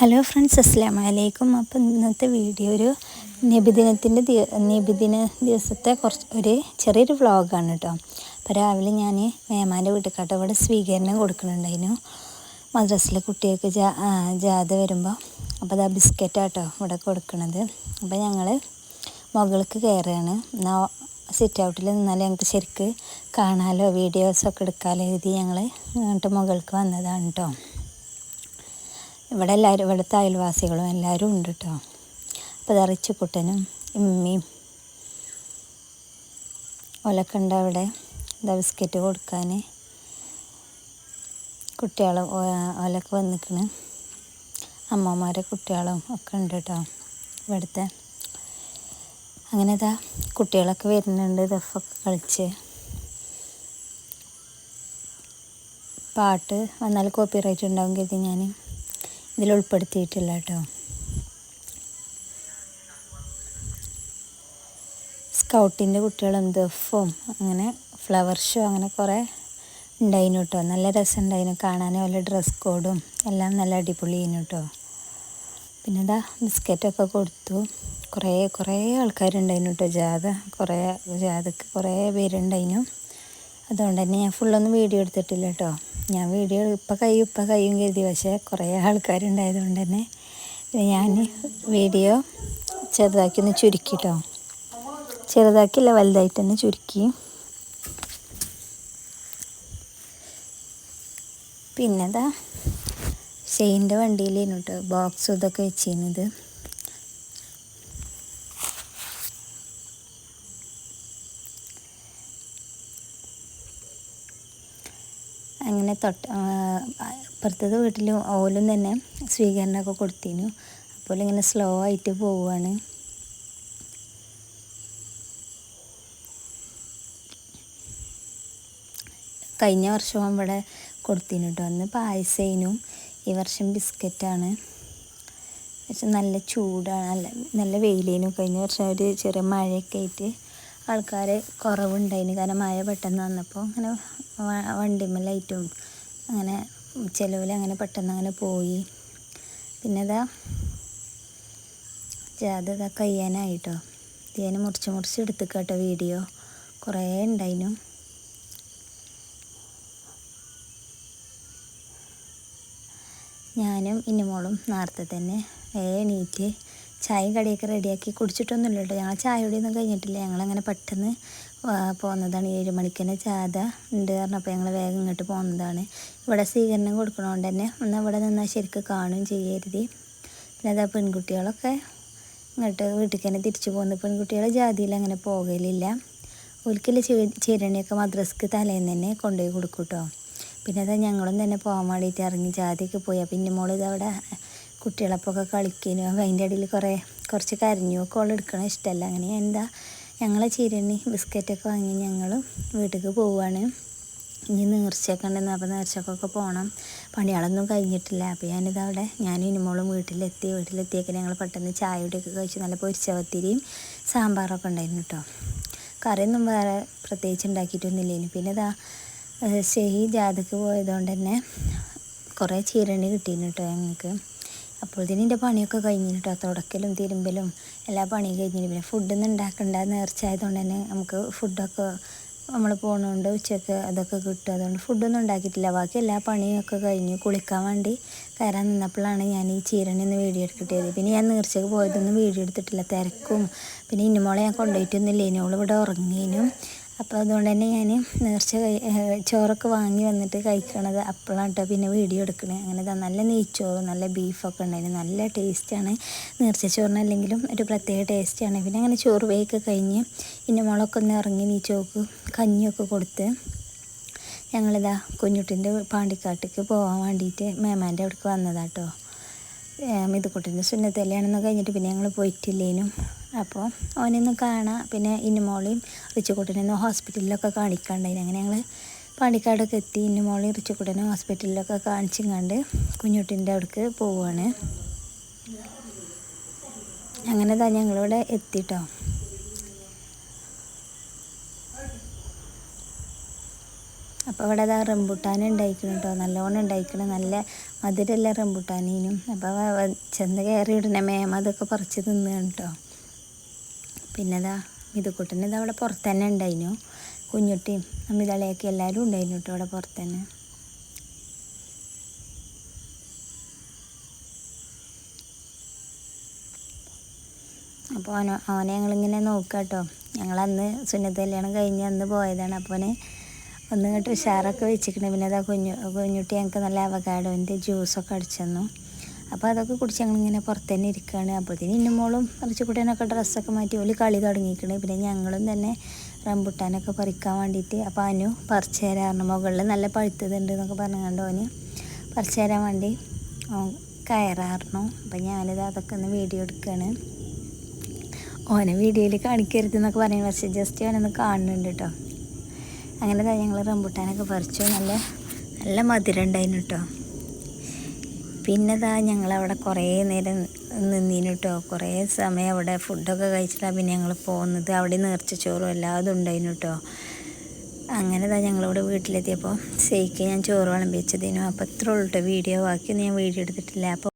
Hello friends അസ്സാം വലൈക്കും അപ്പോൾ ഇന്നത്തെ വീഡിയോ ഒരു നബിദിനത്തിന്റെ നബിദിന ദിവസത്തെ കുറച്ച് ഒരു ചെറിയൊരു വ്ളോഗാണ് കേട്ടോ അപ്പോൾ രാവിലെ ഞാൻ മേമാന്റെ വീട്ടിൽക്കാട്ടോ അവിടെ സ്വീകരണം കൊടുക്കുന്നുണ്ടായിരുന്നു മദ്രസിലെ കുട്ടികൾക്ക് ജാ ജാഥ വരുമ്പോൾ അപ്പോൾ അതാ ബിസ്ക്കറ്റാട്ടോ ഇവിടെ കൊടുക്കണത്. അപ്പോൾ ഞങ്ങൾ മുകൾക്ക് കയറുകയാണ്. എന്നാൽ സിറ്റ് ഔട്ടിൽ നിന്നാൽ ഞങ്ങൾക്ക് ശരിക്ക് കാണാലോ വീഡിയോസൊക്കെ എടുക്കാമല്ലോ എഴുതി ഞങ്ങൾ എന്നിട്ട് മുകൾക്ക് വന്നതാണ് കേട്ടോ ഇവിടെ എല്ലാവരും ഇവിടുത്തെ അയൽവാസികളും എല്ലാവരും ഉണ്ട് കേട്ടോ അപ്പോൾ അത് റിച്ചുക്കുട്ടനും ഇമ്മയും ഓലൊക്കെ ഉണ്ട് അവിടെ. എന്താ ബിസ്ക്കറ്റ് കൊടുക്കാൻ കുട്ടികളും ഒലക്ക് വന്നിക്കണ്. അമ്മമാരെ കുട്ടികളും ഒക്കെ ഉണ്ട് കേട്ടോ ഇവിടുത്തെ. അങ്ങനെ ഇതാ കുട്ടികളൊക്കെ വരുന്നുണ്ട് ദഫൊക്കെ കളിച്ച്. പാട്ട് വന്നാൽ കോപ്പി റൈറ്റ് ഉണ്ടാവും കരുതി ഞാൻ ഇതിൽ ഉൾപ്പെടുത്തിയിട്ടില്ല കേട്ടോ സ്കൗട്ടിന്റെ കുട്ടികളും ദഫും അങ്ങനെ ഫ്ലവർ ഷോ അങ്ങനെ കുറേ ഉണ്ടായിരുന്നു കേട്ടോ നല്ല രസമുണ്ടായിരുന്നു കാണാൻ വല്ല ഡ്രസ് കോഡും എല്ലാം നല്ല അടിപൊളിയായിരുന്നു കേട്ടോ പിന്നെ ഇതാ ബിസ്ക്കറ്റൊക്കെ കൊടുത്തു. കുറേ കുറേ ആൾക്കാരുണ്ടായിരുന്നു കേട്ടോ ജാഥ കുറേ ജാഥക്ക് കുറേ പേരുണ്ടായിരുന്നു അതുകൊണ്ട് തന്നെ ഞാൻ ഫുള്ളൊന്നും വീഡിയോ എടുത്തിട്ടില്ല കേട്ടോ ഞാൻ വീഡിയോ ഇപ്പം കഴിയും ഇപ്പം കഴിയും കരുതി. പക്ഷേ കുറേ ആൾക്കാരുണ്ടായതുകൊണ്ട് തന്നെ ഞാൻ വീഡിയോ ചെറുതാക്കി ഒന്ന് ചുരുക്കി കേട്ടോ ചെറുതാക്കില്ല വലുതായിട്ട് തന്നെ ചുരുക്കി. പിന്നെ എന്താ ഷെയിന്റെ വണ്ടിയിലേനു കേട്ടോ ബോക്സ് ഇതൊക്കെ വെച്ചിരുന്നത് അങ്ങനെ തൊട്ട് അപ്പുറത്തത് വീട്ടിൽ ഓലും തന്നെ സ്വീകരണമൊക്കെ കൊടുത്തിനു അപ്പോൾ ഇങ്ങനെ സ്ലോ ആയിട്ട് പോവുകയാണ് കഴിഞ്ഞ വർഷം ഇവിടെ കൊടുത്തിരുന്നു കേട്ടോ. അന്ന് പായസേനും ഈ വർഷം ബിസ്ക്കറ്റാണ്. പക്ഷെ നല്ല ചൂടാണ്. നല്ല നല്ല വെയിലേനും. കഴിഞ്ഞ വർഷം ഒരു ചെറിയ മഴയൊക്കെ ആയിട്ട് ആൾക്കാർ കുറവുണ്ടായിന്. കാരണം മഴ പെട്ടെന്ന് വന്നപ്പോൾ അങ്ങനെ വണ്ടിമ്മലായിട്ടും അങ്ങനെ ചിലവിൽ അങ്ങനെ പെട്ടെന്ന് അങ്ങനെ പോയി. പിന്നെ ഇതാ ജാത ഇതാ കയ്യാനായിട്ടോ? ഇത് മുറിച്ച് മുറിച്ച് എടുത്തുക്കാട്ടോ വീഡിയോ. കുറേ ഉണ്ടായിനു ഞാനും ഇന്നുമോളും നേരത്തെ തന്നെ എണീറ്റ് ചായയും കടിയൊക്കെ റെഡിയാക്കി കുടിച്ചിട്ടൊന്നുമില്ല കേട്ടോ ഞങ്ങൾ ചായ കുടിയൊന്നും കഴിഞ്ഞിട്ടില്ല. ഞങ്ങളങ്ങനെ പെട്ടെന്ന് പോകുന്നതാണ് ഏഴ് മണിക്ക് തന്നെ ജാഥ ഉണ്ട് പറഞ്ഞപ്പോൾ ഞങ്ങൾ വേഗം ഇങ്ങോട്ട് പോകുന്നതാണ് ഇവിടെ സ്വീകരണം കൊടുക്കണോണ്ട് തന്നെ ഒന്ന് ഇവിടെ നിന്നാൽ ശരിക്കും കാണുകയും ചെയ്യരുത്. പിന്നെ അതാ പെൺകുട്ടികളൊക്കെ ഇങ്ങോട്ട് വീട്ടിൽ തന്നെ തിരിച്ചു പോകുന്നു. പെൺകുട്ടികളെ ജാതിയിൽ അങ്ങനെ പോകലില്ല. ഒരിക്കലും ചിരണിയൊക്കെ മദ്രസ്ക്ക് തലേന്ന് തന്നെ കൊണ്ടുപോയി കൊടുക്കും കേട്ടോ പിന്നെ അതാ ഞങ്ങളും തന്നെ പോകാൻ വേണ്ടിയിട്ട് ഇറങ്ങി ജാതിയൊക്കെ പോയി. അപ്പം ഇന്ന മോൾ ഇതവിടെ കുട്ടികളപ്പൊക്കെ കളിക്കാനും. അതിന്റെ ഇടയിൽ കുറേ കുറച്ച് കരഞ്ഞു ഒക്കെ ഓൾ എടുക്കണ ഇഷ്ടമല്ല അങ്ങനെ എന്താ ഞങ്ങൾ ചീരണി ബിസ്ക്കറ്റൊക്കെ വാങ്ങി ഞങ്ങൾ വീട്ടിലേക്ക് പോവുകയാണ് ഇനി നേർച്ചയൊക്കെ ഉണ്ടെന്ന് അപ്പോൾ നേർച്ചക്കൊക്കെ പോകണം പണികളൊന്നും കഴിഞ്ഞിട്ടില്ല. അപ്പോൾ ഞാനിത് അവിടെ ഞാനും ഇനിമോളും വീട്ടിലെത്തി. വീട്ടിലെത്തിയൊക്കെ ഞങ്ങൾ പെട്ടെന്ന് ചായയുടെയൊക്കെ കഴിച്ച് നല്ല പൊരിച്ചവത്തിരിയും സാമ്പാറൊക്കെ ഉണ്ടായിരുന്നു കേട്ടോ കറിയൊന്നും വേറെ പ്രത്യേകിച്ച് ഉണ്ടാക്കിയിട്ടൊന്നുമില്ലേനു. പിന്നെ ഇതാ ഷെഹി ജാതക്ക് പോയതുകൊണ്ട് തന്നെ കുറേ ചീരണി കിട്ടിയിരുന്നു കേട്ടോ ഞങ്ങൾക്ക് അപ്പോഴത്തേനും എന്റെ പണിയൊക്കെ കഴിഞ്ഞു കേട്ടോ തുടക്കലും തിരുമ്പലും എല്ലാ പണിയും കഴിഞ്ഞിട്ട് പിന്നെ ഫുഡൊന്നും ഉണ്ടാക്കണ്ട. നേർച്ചയായതുകൊണ്ട് തന്നെ നമുക്ക് ഫുഡൊക്കെ നമ്മൾ പോകുന്നതുകൊണ്ട് ഉച്ചയ്ക്ക് അതൊക്കെ കിട്ടും. അതുകൊണ്ട് ഫുഡൊന്നും ഉണ്ടാക്കിയിട്ടില്ല. ബാക്കി എല്ലാ പണിയൊക്കെ കഴിഞ്ഞു കുളിക്കാൻ വേണ്ടി കയറാൻ നിന്നപ്പോഴാണ് ഞാൻ ഈ ചീരണി ഒന്ന് വീഡിയോ എടുക്കിട്ടത് പിന്നെ ഞാൻ നേർച്ചയ്ക്ക് പോയതൊന്നും വീഡിയോ എടുത്തിട്ടില്ല. തിരക്കും. പിന്നെ ഇന്നുമോളെ ഞാൻ കൊണ്ടുപോയിട്ടൊന്നുമില്ല ഇനി ഇവിടെ ഉറങ്ങിയതിനും അപ്പോൾ അതുകൊണ്ട് തന്നെ ഞാൻ നേർച്ച ചോറൊക്കെ വാങ്ങി വന്നിട്ട് കഴിക്കണത് അപ്പോഴാണ് കേട്ടോ പിന്നെ വീഡിയോ എടുക്കണത് അങ്ങനെ നല്ല നെയ്ച്ചോറും നല്ല ബീഫൊക്കെ ഉണ്ടായിരുന്നു. നല്ല ടേസ്റ്റാണ് നേർച്ച ചോറിനല്ലെങ്കിലും ഒരു പ്രത്യേക ടേസ്റ്റാണ്. പിന്നെ അങ്ങനെ ചോറ് വേക്ക് കഴിഞ്ഞ് പിന്നെ മുളകൊക്കെ ഒന്ന് ഇറങ്ങി നീച്ചോക്ക് കഞ്ഞിയൊക്കെ കൊടുത്ത് ഞങ്ങളിതാ കുഞ്ഞുട്ടിന്റെ പാണ്ടിക്കാട്ടിക്ക് പോകാൻ വേണ്ടിയിട്ട് മേമാന്റെ അവിടേക്ക് വന്നതാട്ടോ മിതുക്കുട്ടിന്റെ സുന്നത്തല്യാണെന്ന് കഴിഞ്ഞിട്ട് പിന്നെ ഞങ്ങൾ പോയിട്ടില്ലേനും. അപ്പോൾ അവനൊന്നും കാണാം. പിന്നെ ഇന്നുമോളെയും റിച്ചുക്കുട്ടനെയൊന്നും ഹോസ്പിറ്റലിലൊക്കെ കാണിക്കാണ്ടായി അങ്ങനെ ഞങ്ങൾ പാണ്ടിക്കാടൊക്കെ എത്തി. ഇന്നുമോളെയും റിച്ചുക്കുട്ടനെ ഹോസ്പിറ്റലിലൊക്കെ കാണിച്ചും കണ്ട് കുഞ്ഞുട്ടിന്റെ അവിടേക്ക് പോവുകയാണ് അങ്ങനെ തന്നെ ഞങ്ങളിവിടെ എത്തിട്ടോ. അപ്പോൾ ഇവിടെ അതാ റംബുട്ടാൻ ഉണ്ടായിക്കണം കേട്ടോ. നല്ലോണം ഉണ്ടായിക്കണം. നല്ല മധുരമല്ല റംബുട്ടാനീനും. അപ്പോൾ ചെന്ന് കയറി മേമ അതൊക്കെ പറിച്ച് തിന്നു കേട്ടോ. പിന്നെ അതാ മിതുക്കുട്ടന് ഇത് അവിടെ പുറത്ത് തന്നെ ഉണ്ടായിരുന്നു കുഞ്ഞുട്ടിയും അമിതളയൊക്കെ എല്ലാവരും ഉണ്ടായിരുന്നു കേട്ടോ അവിടെ പുറത്ത് തന്നെ അപ്പോൾ അവനെ അവനെ ഞങ്ങളിങ്ങനെ നോക്കുക കേട്ടോ ഞങ്ങളന്ന് സുന്നത്ത് കല്യാണം കഴിഞ്ഞ് അന്ന് പോയതാണ്. അപ്പോൾ അവനെ ഒന്ന് ഉഷാറൊക്കെ വെച്ചിട്ടുണ്ട് പിന്നെ അതാ കുഞ്ഞു കുഞ്ഞുട്ടി ഞങ്ങൾക്ക് നല്ല അവകാഡോന്റെ ജ്യൂസൊക്കെ അടിച്ചു തന്നു. അപ്പോൾ അതൊക്കെ കുടിച്ച് ഞങ്ങളിങ്ങനെ പുറത്ത് തന്നെ ഇരിക്കുകയാണ് അപ്പോഴത്തേന് ഇന്നുമോളും കുറച്ച് കുട്ടീനൊക്കെ ഡ്രസ്സൊക്കെ മാറ്റി ഓൽ കളി തുടങ്ങിയിട്ടുണ്ട് പിന്നെ ഞങ്ങളും തന്നെ റംബുട്ടാനൊക്കെ പറിക്കാൻ വേണ്ടിയിട്ട് അപ്പോൾ അനു പറിച്ചു തരാറുണ്ട് മുകളിൽ നല്ല പഴുത്തതുണ്ട് എന്നൊക്കെ പറഞ്ഞുകൊണ്ട് ഓന് പറിച്ചു തരാൻ വേണ്ടി കയറാറുണ്ടോ അപ്പം ഞാനിത് അതൊക്കെ ഒന്ന് വീഡിയോ എടുക്കുകയാണ് ഓനെ വീഡിയോയിൽ കാണിക്കരുത് എന്നൊക്കെ പറയുന്നത് പക്ഷേ ജസ്റ്റ് ഓനൊന്ന് കാണുന്നുണ്ട് കേട്ടോ. അങ്ങനെ ഞങ്ങൾ റംബുട്ടാനൊക്കെ പറിച്ചു. നല്ല നല്ല മധുരം ഉണ്ടായിരുന്നു കേട്ടോ. പിന്നെ ഇതാ ഞങ്ങളവിടെ കുറേ നേരം നിന്നീന് കേട്ടോ കുറേ സമയം അവിടെ ഫുഡൊക്കെ കഴിച്ചിട്ടാണ് പിന്നെ ഞങ്ങൾ പോകുന്നത് അവിടെ നേർച്ച ചോറും എല്ലാതും ഉണ്ടായിരുന്നു കേട്ടോ അങ്ങനെ ഇതാ ഞങ്ങളിവിടെ വീട്ടിലെത്തിയപ്പോൾ സേക്ക് ഞാൻ ചോറ് വിളമ്പി വെച്ചതിനും. അപ്പോൾ ഇത്ര ഉള്ളൂ വീഡിയോ ബാക്കിയൊന്നും ഞാൻ വീഡിയോ എടുത്തിട്ടില്ല. അപ്പോൾ